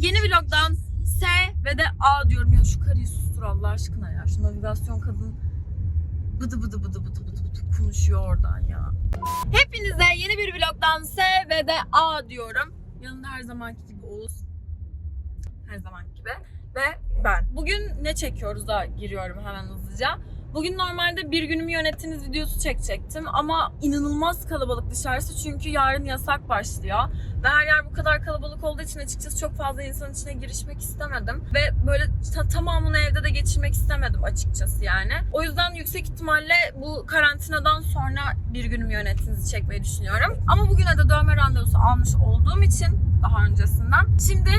Yeni vlogdan S ve de A diyorum ya şu karıyı sustur Allah aşkına ya. Şu navigasyon kadın bıdı bıdı bıdı bıdı bıdı bıdı konuşuyor oradan ya. Hepinize yeni bir vlogdan S ve de A diyorum. Yanında her zamanki gibi Oğuz. Her zamanki gibi. Ve ben. Bugün ne çekiyoruz da giriyorum hemen hızlıca. Bugün normalde bir günümü yönettiğiniz videosu çekecektim ama inanılmaz kalabalık dışarısı çünkü yarın yasak başlıyor. Ve her yer bu kadar kalabalık olduğu için açıkçası çok fazla insanın içine girişmek istemedim. Ve böyle ta- tamamını evde de geçirmek istemedim açıkçası yani. O yüzden yüksek ihtimalle bu karantinadan sonra bir günümü yönettiğinizi çekmeyi düşünüyorum. Ama bugüne de dövme randevusu almış olduğum için daha öncesinden. Şimdi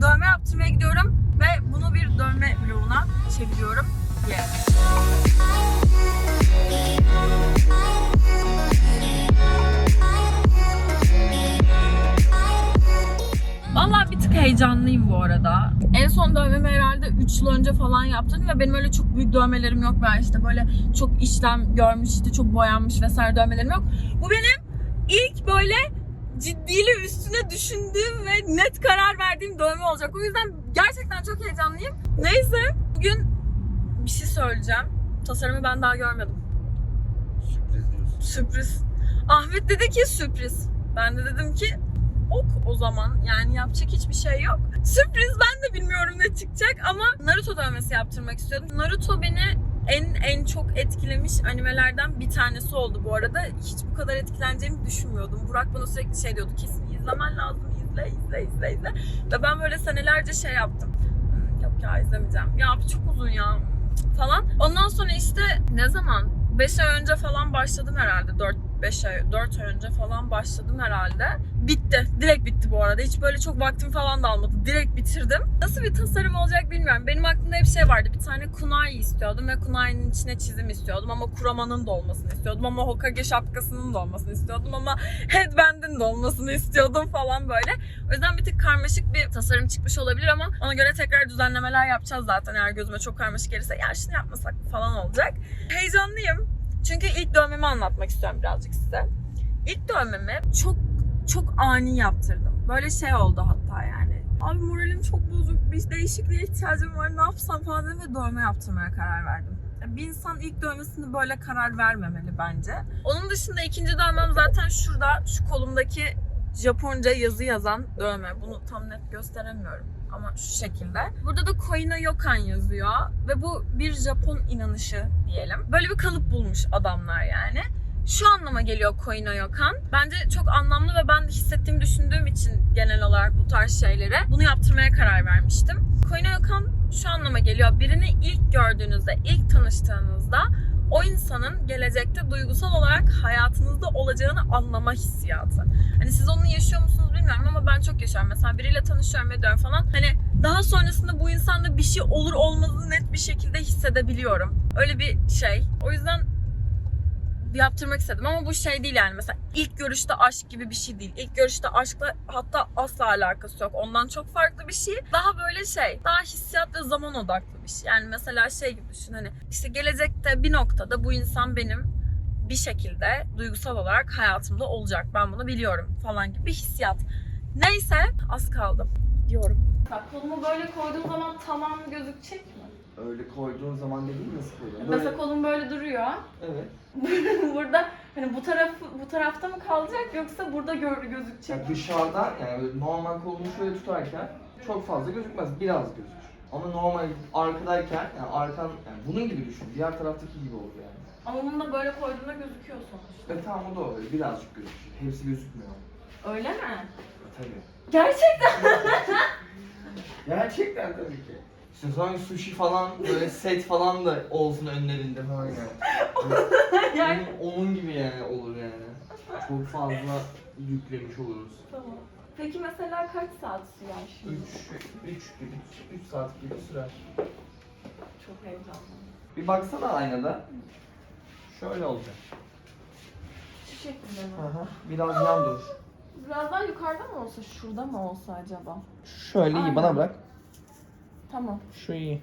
dövme yaptırmaya gidiyorum ve bunu bir dövme vloguna çeviriyorum. Vallahi bir tık heyecanlıyım bu arada. En son dövmemi herhalde 3 yıl önce falan yaptım ve benim öyle çok büyük dövmelerim yok. Ben işte böyle çok işlem görmüş, işte çok boyanmış vesaire dövmelerim yok. Bu benim ilk böyle ciddiyle üstüne düşündüğüm ve net karar verdiğim dövme olacak. O yüzden gerçekten çok heyecanlıyım. Neyse bugün bir şey söyleyeceğim. Tasarımı ben daha görmedim. Sürpriz diyorsun. Sürpriz. Ahmet dedi ki sürpriz. Ben de dedim ki ok o zaman. Yani yapacak hiçbir şey yok. Sürpriz ben de bilmiyorum ne çıkacak ama Naruto dövmesi yaptırmak istiyordum. Naruto beni en en çok etkilemiş animelerden bir tanesi oldu bu arada. Hiç bu kadar etkileneceğimi düşünmüyordum. Burak bana sürekli şey diyordu. Kesin izlemen lazım. izle, izle, izle, izle. Ve ben böyle senelerce şey yaptım. "Hmm, Yok ya izlemeyeceğim. Ya çok uzun ya falan. Ondan sonra işte ne zaman 5 ay önce falan başladım herhalde. 4 5 ay 4 ay önce falan başladım herhalde. Bitti. Direkt bitti bu arada. Hiç böyle çok vaktim falan da almadı. Direkt bitirdim. Nasıl bir tasarım olacak bilmiyorum. Benim aklımda hep şey vardı. Bir tane kunai istiyordum ve kunai'nin içine çizim istiyordum ama kuramanın da olmasını istiyordum ama Hokage şapkasının da olmasını istiyordum ama headband'in de olmasını istiyordum falan böyle. O yüzden bir tık karmaşık bir tasarım çıkmış olabilir ama ona göre tekrar düzenlemeler yapacağız zaten eğer gözüme çok karmaşık gelirse. Ya şunu yapmasak falan olacak. Heyecanlıyım. Çünkü ilk dövmemi anlatmak istiyorum birazcık size. İlk dövmemi çok çok ani yaptırdım. Böyle şey oldu hatta yani. Abi moralim çok bozuk, bir değişikliğe ihtiyacım var, ne yapsam falan ve dövme yaptırmaya karar verdim. Bir insan ilk dövmesini böyle karar vermemeli bence. Onun dışında ikinci dövmem zaten şurada, şu kolumdaki Japonca yazı yazan dövme. Bunu tam net gösteremiyorum ama şu şekilde. Burada da Koina Yokan yazıyor ve bu bir Japon inanışı diyelim. Böyle bir kalıp bulmuş adamlar yani. Şu anlama geliyor Koina Yokan. Bence çok anlamlı ve ben de hissettiğimi düşündüğüm için genel olarak bu tarz şeylere bunu yaptırmaya karar vermiştim. Koina Yokan şu anlama geliyor. Birini ilk gördüğünüzde, ilk tanıştığınızda o insanın gelecekte duygusal olarak hayatınızda olacağını anlama hissiyatı. Hani siz onu yaşıyor musunuz bilmiyorum ama ben çok yaşıyorum. Mesela biriyle tanışıyorum ediyorum falan. Hani daha sonrasında bu insanda bir şey olur olmazı net bir şekilde hissedebiliyorum. Öyle bir şey. O yüzden yaptırmak istedim ama bu şey değil yani mesela ilk görüşte aşk gibi bir şey değil. İlk görüşte aşkla hatta asla alakası yok. Ondan çok farklı bir şey. Daha böyle şey, daha hissiyat ve zaman odaklı bir şey. Yani mesela şey gibi düşün hani işte gelecekte bir noktada bu insan benim bir şekilde duygusal olarak hayatımda olacak. Ben bunu biliyorum falan gibi bir hissiyat. Neyse az kaldım diyorum. Bak kolumu böyle koyduğum zaman tamamı gözükecek mi? Öyle koyduğun zaman dediğin nasıl koyuyorsun? Mesela kolum böyle duruyor. Evet. burada hani bu tarafı bu tarafta mı kalacak yoksa burada gör, gözükecek? Yani dışarıda yani böyle normal kolunu şöyle tutarken çok fazla gözükmez. Biraz gözükür. Ama normal arkadayken yani arkan yani bunun gibi düşün. Diğer taraftaki gibi olur yani. Ama bunu da böyle koyduğunda gözüküyor sonuçta. Ve tamam o da oluyor. Birazcık gözükür. Hepsi gözükmüyor. Öyle mi? E, tabii. Gerçekten. Gerçekten tabii ki. İşte sonra sushi falan böyle set falan da olsun önlerinde falan yani. yani Onun, onun gibi yani olur yani. Çok fazla yüklemiş oluruz. tamam. Peki mesela kaç saat sürer 3 şimdi? 3 gibi 3 saat gibi sürer. Çok heyecanlı. Bir baksana aynada. Şöyle olacak. Şu şekilde mi? Aha. Biraz yan dur. Biraz daha yukarıda mı olsa, şurada mı olsa acaba? Şöyle iyi bana bırak. Tamam, Şu iyi.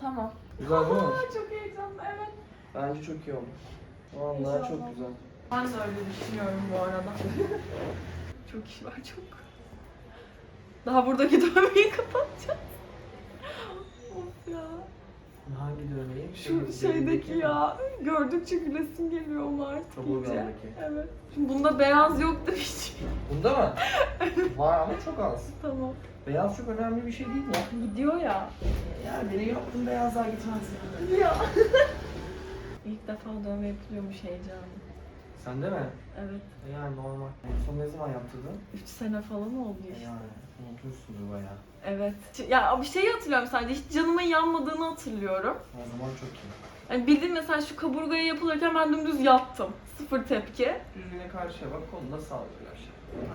tamam. Güzel değil mi? Aa, çok heyecanlı, evet. Bence çok iyi olmuş. Vallahi çok güzel. Ben de öyle düşünüyorum bu arada. çok iş var, çok. Daha buradaki dövmeyi kapatacağım. Ya. Hangi dövmeyi? Şu şeydeki ya. Gördükçe gülesim geliyor onu artık iyice. Kaburgamdaki. Evet. Şimdi bunda beyaz yoktur hiç. Bunda mı? Var ama çok az. tamam. Beyaz çok önemli bir şey değil ya. Gidiyor ya. Yani benim yaptığım beyazlar gitmez. Ya. İlk defa dövme yapılıyormuş heyecanlı. Sen de mi? Evet. Yani normal. En son ne zaman yaptırdın? 3 sene falan oldu işte. Yani unutursundur bayağı. Evet. Ya bir şeyi hatırlıyorum sadece. Hiç canımın yanmadığını hatırlıyorum. O zaman çok iyi. Yani bildiğin mesela şu kaburgaya yapılırken ben dümdüz yattım. Sıfır tepki. Düzgüne karşıya bak, kolunda sağlıklı aşağı.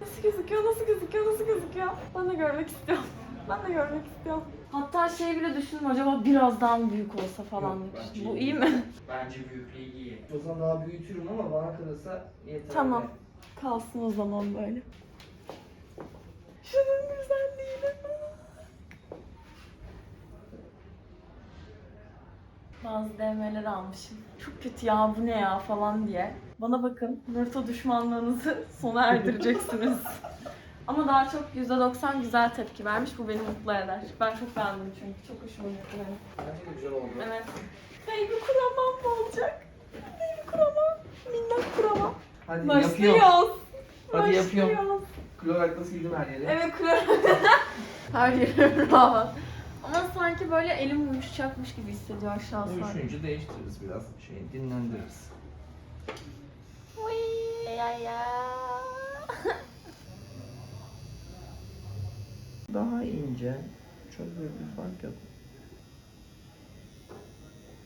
Nasıl gözüküyor, nasıl gözüküyor, nasıl gözüküyor? Ben de görmek istiyorum. Ben de görmek istiyorum. Hatta şey bile düşündüm acaba biraz daha mı büyük olsa falan Yok, diye bence düşündüm. Bu iyi. iyi mi? Bence büyüklüğü iyi. O zaman daha büyütürüm ama bana kalırsa yeter. Tamam. Kalsın o zaman böyle. Şunun güzelliğine bak. Bazı DM'ler almışım. Çok kötü ya bu ne ya falan diye. Bana bakın Naruto düşmanlığınızı sona erdireceksiniz. Ama daha çok %90 güzel tepki vermiş. Bu beni mutlu eder. Ben çok beğendim çünkü. Çok hoşuma gitti benim. Bence de güzel oldu. Evet. Baby kuramam mı olacak? Baby kuramam. Minnak kuramam. Hadi Başlıyoruz. yapıyorum. Hadi yapıyorum. Başlıyoruz. Klorakla sildim her yeri. Evet kuramam. Her yerim rahat. Ama sanki böyle elim uyuşacakmış gibi hissediyor aşağı sanki. Uyuşunca değiştiririz biraz. Şey dinlendiririz. Uy, ya ya. Daha ince. Çok büyük bir fark yok.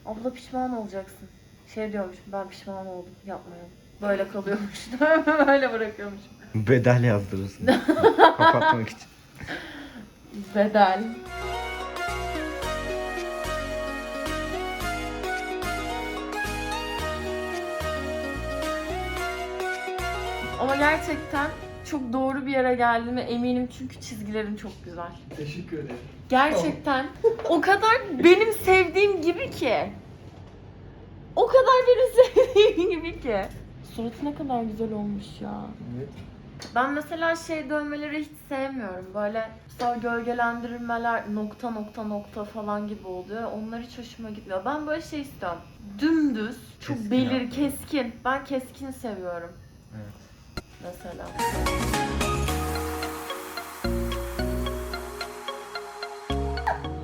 Abla pişman olacaksın. Şey diyormuş ben pişman oldum yapmayalım. Böyle kalıyormuş. Böyle bırakıyormuş. Bedel yazdırırsın. Kapatmak için. Bedel. Ama gerçekten çok doğru bir yere geldiğime eminim çünkü çizgilerin çok güzel. Teşekkür ederim. Gerçekten o kadar benim sevdiğim gibi ki. O kadar benim sevdiğim gibi ki. Suratı ne kadar güzel olmuş ya. Evet. Ben mesela şey dövmeleri hiç sevmiyorum. Böyle mesela gölgelendirmeler nokta nokta nokta falan gibi oluyor. Onlar hiç hoşuma gitmiyor. Ben böyle şey istiyorum. Dümdüz, çok Keskin belir, yaptın. keskin. Ben keskin seviyorum. Evet. Mesela.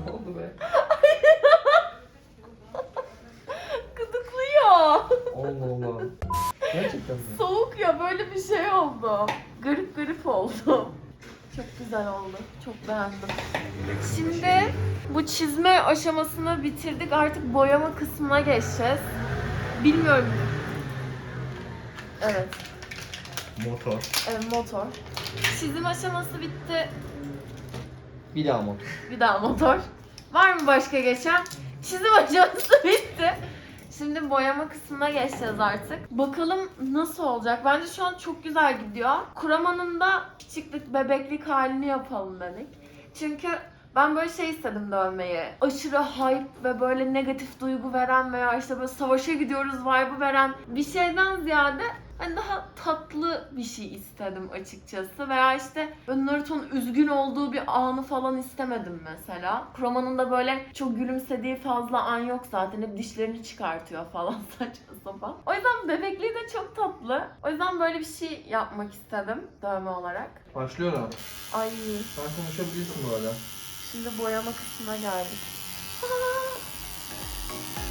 Ne oldu be? Gıdıklıyor. Allah Allah. Gerçekten mi? Soğuk ya böyle bir şey oldu. Garip garip oldu. Çok güzel oldu. Çok beğendim. Şimdi bu çizme aşamasını bitirdik. Artık boyama kısmına geçeceğiz. Bilmiyorum. Evet, Motor. evet motor. Çizim aşaması bitti. Bir daha mı? Bir daha motor. Var mı başka geçen? Çizim aşaması bitti. Şimdi boyama kısmına geçeceğiz artık. Bakalım nasıl olacak. Bence şu an çok güzel gidiyor. Kuramanın da küçüklük, bebeklik halini yapalım dedik. Çünkü ben böyle şey istedim dövmeyi. Aşırı hype ve böyle negatif duygu veren veya işte böyle savaşa gidiyoruz vibe'ı veren bir şeyden ziyade hani daha tatlı bir şey istedim açıkçası. Veya işte böyle Naruto'nun üzgün olduğu bir anı falan istemedim mesela. Kuroma'nın da böyle çok gülümsediği fazla an yok zaten. Hep dişlerini çıkartıyor falan saçma sapan. O yüzden bebekliği de çok tatlı. O yüzden böyle bir şey yapmak istedim dövme olarak. Başlıyorum. Ay Sen konuşabilirsin bu arada. şimdi boyama kısmına geldik. Şu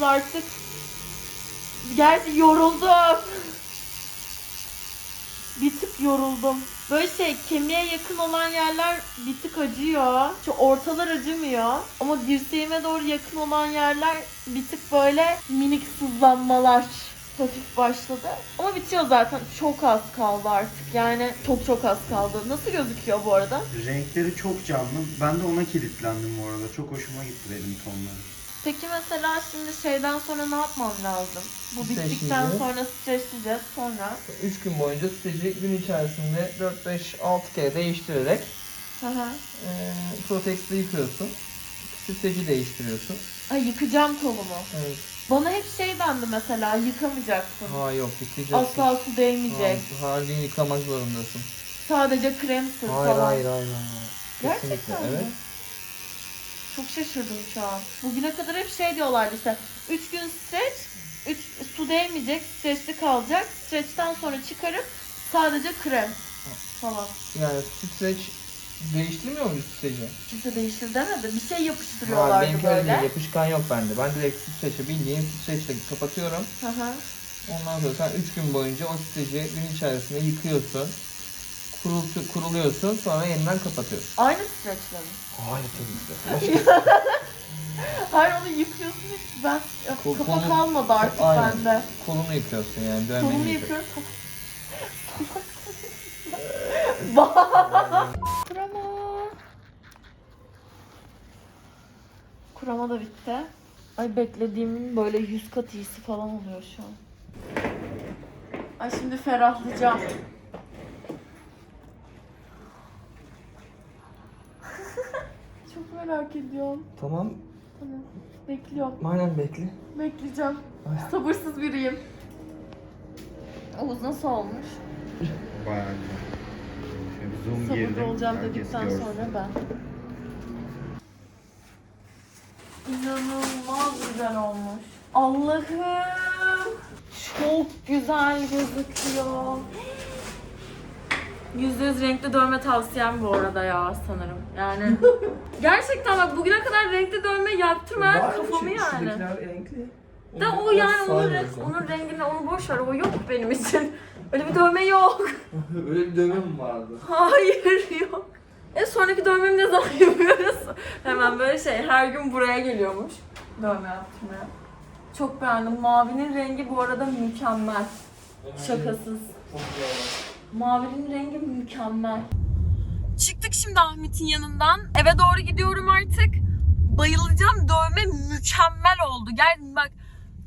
kısmındayız artık. Gerçi yoruldum. Bir tık yoruldum. Böyle şey kemiğe yakın olan yerler bir tık acıyor. Şu ortalar acımıyor. Ama dirseğime doğru yakın olan yerler bir tık böyle minik sızlanmalar hafif başladı. Ama bitiyor zaten. Çok az kaldı artık. Yani çok çok az kaldı. Nasıl gözüküyor bu arada? Renkleri çok canlı. Ben de ona kilitlendim bu arada. Çok hoşuma gitti benim tonları. Peki mesela şimdi şeyden sonra ne yapmam lazım? Bu bittikten Streçleyeceğiz. sonra streçleyeceğiz. Sonra 3 gün boyunca süreci gün içerisinde 4-5-6 kere değiştirerek Hı hı. Ee, Protex'te yıkıyorsun. Streci değiştiriyorsun. Ay yıkacağım kolumu. Evet. Bana hep şey dendi mesela yıkamayacaksın. Ha yok yıkayacaksın. Asla su değmeyecek. Ha, her gün yıkamak zorundasın. Sadece krem sür Hayır falan. hayır hayır. hayır. Kesinlikle, Gerçekten evet. Çok şaşırdım şu an. Bugüne kadar hep şey diyorlardı işte. 3 gün streç, 3 su değmeyecek, streçli kalacak. Streçten sonra çıkarıp sadece krem falan. Yani streç değiştirmiyor muyuz streci? Kimse değiştir demedi. Bir şey Ha, yapıştırıyorlardı benimki öyle değil. böyle. Yapışkan yok bende. Ben direkt streçe bildiğin streçle kapatıyorum. Hı hı. Ondan sonra sen 3 gün boyunca o streci gün içerisinde yıkıyorsun. Kurultu, kuruluyorsun sonra yeniden kapatıyorsun. Aynı streçle mi? Hayır tabii ki. Hayır onu yıkıyorsun hiç. Ben Kol- kafa kolunu- kalmadı artık Aynen. bende. kolunu yıkıyorsun yani dövmeni Kolumu yıkıyorsun. yıkıyorsun. Bak. Kurama. Kurama da bitti. Ay beklediğimin böyle yüz kat iyisi falan oluyor şu an. Ay şimdi ferahlayacağım. Çok merak ediyorum. Tamam. Tamam. Bekliyorum. Aynen bekle. Bekleyeceğim. Ay. Sabırsız biriyim. Oğuz nasıl olmuş? Bayağı güzel. Bir zoom Sabırlı girdim. olacağım herkes dedikten görsün. sonra ben. İnanılmaz güzel olmuş. Allah'ım. Çok güzel gözüküyor. Yüzde yüz renkli dövme tavsiyem bu arada ya sanırım. Yani gerçekten bak bugüne kadar renkli dövme yaptırmayan kafamı yani. renkli. De o yani onun, renk, onun rengini onu boş ver o yok benim için. Öyle bir dövme yok. Öyle bir dövme mi vardı? Hayır yok. E sonraki dövmemi ne zaman yapıyoruz? Hemen böyle şey her gün buraya geliyormuş. Dövme yaptırmaya. Çok beğendim. Mavinin rengi bu arada mükemmel. Şakasız. Çok güzel. Mavinin rengi mükemmel. Çıktık şimdi Ahmet'in yanından. Eve doğru gidiyorum artık. Bayılacağım. Dövme mükemmel oldu. Gel bak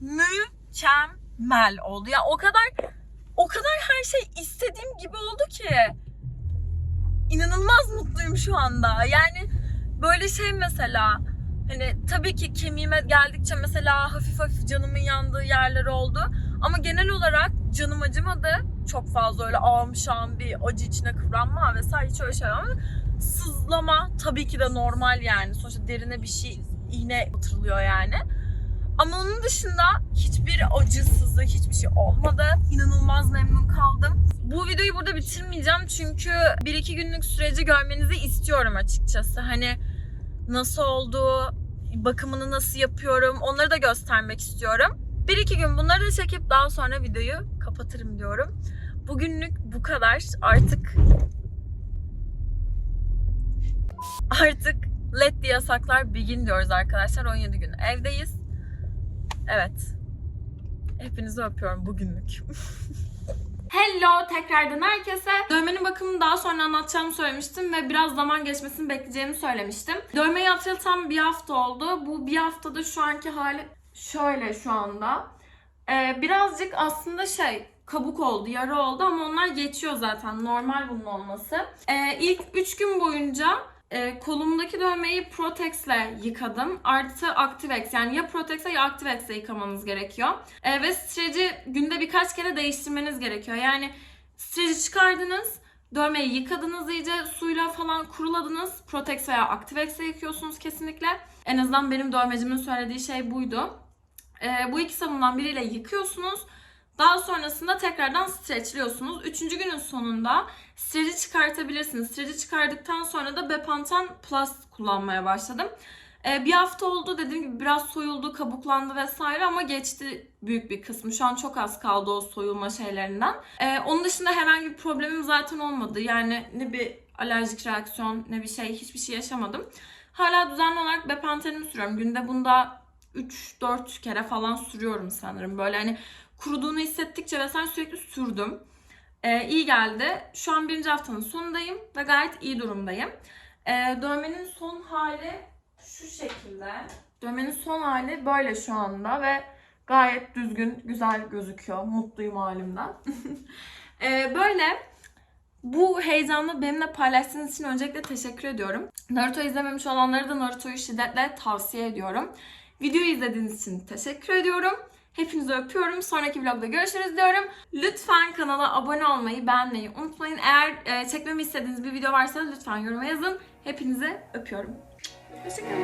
mükemmel oldu. Ya o kadar o kadar her şey istediğim gibi oldu ki. İnanılmaz mutluyum şu anda. Yani böyle şey mesela hani tabii ki kemiğime geldikçe mesela hafif hafif canımın yandığı yerler oldu. Ama genel olarak canım acımadı. Çok fazla öyle ağım şağım bir acı içine kıvranma vesaire hiç öyle şey olmadı. Sızlama tabii ki de normal yani. Sonuçta derine bir şey iğne batırılıyor yani. Ama onun dışında hiçbir acısızlık, hiçbir şey olmadı. İnanılmaz memnun kaldım. Bu videoyu burada bitirmeyeceğim çünkü 1-2 günlük süreci görmenizi istiyorum açıkçası. Hani nasıl oldu, bakımını nasıl yapıyorum onları da göstermek istiyorum. 1-2 gün bunları da çekip daha sonra videoyu kapatırım diyorum. Bugünlük bu kadar. Artık artık diye yasaklar begin diyoruz arkadaşlar. 17 gün evdeyiz. Evet. Hepinizi öpüyorum bugünlük. Hello tekrardan herkese. Dövmenin bakımını daha sonra anlatacağımı söylemiştim ve biraz zaman geçmesini bekleyeceğimi söylemiştim. Dövmeyi yapalı tam bir hafta oldu. Bu bir haftada şu anki hali şöyle şu anda. Ee, birazcık aslında şey kabuk oldu, yara oldu ama onlar geçiyor zaten. Normal bunun olması. Ee, ilk 3 gün boyunca e, kolumdaki dövmeyi Protex'le yıkadım. Artı Activex yani ya Protex'e ya Activex'le yıkamanız gerekiyor. E, ve streci günde birkaç kere değiştirmeniz gerekiyor. Yani streci çıkardınız, dövmeyi yıkadınız iyice suyla falan kuruladınız. Protex veya Activex'le yıkıyorsunuz kesinlikle. En azından benim dövmecimin söylediği şey buydu. E, bu iki sabundan biriyle yıkıyorsunuz. Daha sonrasında tekrardan streçliyorsunuz. Üçüncü günün sonunda streci çıkartabilirsiniz. Streci çıkardıktan sonra da Bepanthen Plus kullanmaya başladım. Ee, bir hafta oldu dediğim gibi biraz soyuldu, kabuklandı vesaire ama geçti büyük bir kısmı. Şu an çok az kaldı o soyulma şeylerinden. Ee, onun dışında herhangi bir problemim zaten olmadı. Yani ne bir alerjik reaksiyon ne bir şey hiçbir şey yaşamadım. Hala düzenli olarak Bepanthen'imi sürüyorum. Günde bunda 3-4 kere falan sürüyorum sanırım. Böyle hani kuruduğunu hissettikçe vesaire sürekli sürdüm. Ee, iyi geldi. Şu an birinci haftanın sonundayım ve gayet iyi durumdayım. Ee, dövmenin son hali şu şekilde. Dövmenin son hali böyle şu anda ve gayet düzgün, güzel gözüküyor. Mutluyum halimden. Ee, böyle Bu heyecanı benimle paylaştığınız için öncelikle teşekkür ediyorum. Naruto izlememiş olanlara da Naruto'yu şiddetle tavsiye ediyorum. Videoyu izlediğiniz için teşekkür ediyorum. Hepinizi öpüyorum. Sonraki vlogda görüşürüz diyorum. Lütfen kanala abone olmayı, beğenmeyi unutmayın. Eğer e, çekmemi istediğiniz bir video varsa lütfen yoruma yazın. Hepinizi öpüyorum. Hoşçakalın.